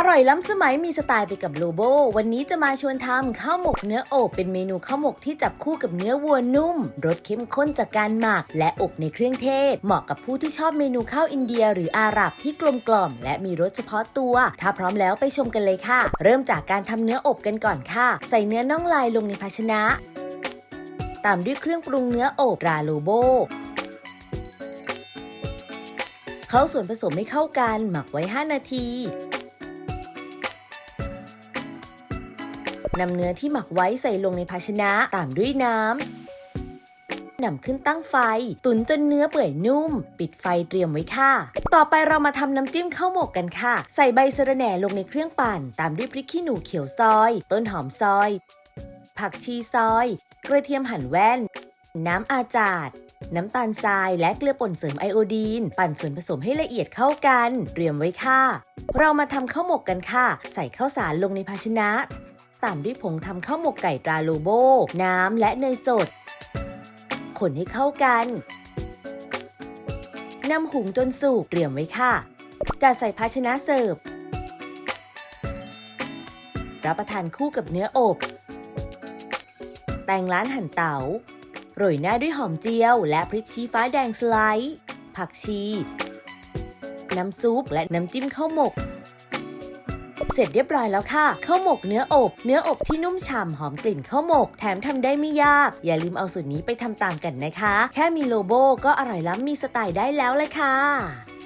อร่อยล้ำสมัยมีสไตล์ไปกับโลโบ วันนี้จะมาชวนทำข้าวหมกเนื้ออบเป็นเมนูข้าวหมกที่จับคู่กับเนื้อวัวนุ่มรสเข้มข้นจากการหมัก และอบในเครื่องเทศ เหมาะกับผู้ที่ชอบเมนูข้าวอินเดีย หรืออาหรับที่กลมกล่อม และมีรสเฉพาะตัว ถ้าพร้อมแล้วไปชมกันเลยค่ะ เริ่มจากการทำเนื้ออบกันก่อนค่ะ ใส่เนื้อน่องลายลงในภาชนะ ตามด้วยเครื่องปรุงเนื้ออบราโลโบเข้าส่วนผสมให้เข้ากันหมักไว้ 5 นาที นำเนื้อที่หมักไว้ใส่ลงในภาชนะตามด้วยน้ำนำขึ้นตั้งไฟ ตุ๋นจนเนื้อเปื่อยนุ่ม ปิดไฟเตรียมไว้ค่ะ ต่อไปเรามาทำน้ำจิ้มข้าวหมกกันค่ะ ใส่ใบสะระแหน่ลงในเครื่องปั่น ตามด้วยพริกขี้หนูเขียวซอย ต้นหอมซอย ผักชีซอย กระเทียมหั่นแว่น น้ำอาจาดน้ำตาลทรายและเกลือป่นเสริมไอโอดีน ปั่นส่วนผสมให้ละเอียดเข้ากัน เตรียมไว้ค่ะ เรามาทำข้าวหมกกันค่ะ ใส่ข้าวสารลงในภาชนะ ตามด้วยผงทำข้าวหมกไก่ตราโลโบ น้ำและเนยสด คนให้เข้ากันนำหุงจนสุกเตรียมไว้ค่ะจะใส่ภาชนะเสิร์ฟ รับประทานคู่กับเนื้ออบ แตงร้านหั่นเตา๋าโรยหน้าด้วยหอมเจียว และพริกชี้ฟ้าแดงสไลด์ ผักชี น้ำซุปและน้ำจิ้มข้าวหมก เสร็จเรียบร้อยแล้วค่ะข้าวหมกเนื้ออบ เนื้ออบที่นุ่มฉ่ำหอมกลิ่นข้าวหมก แถมทำได้ไม่ยาก อย่าลืมเอาสูตรนี้ไปทำตามกันนะคะ แค่มีโลโบก็อร่อยล้ำมีสไตล์ได้แล้วเลยค่ะ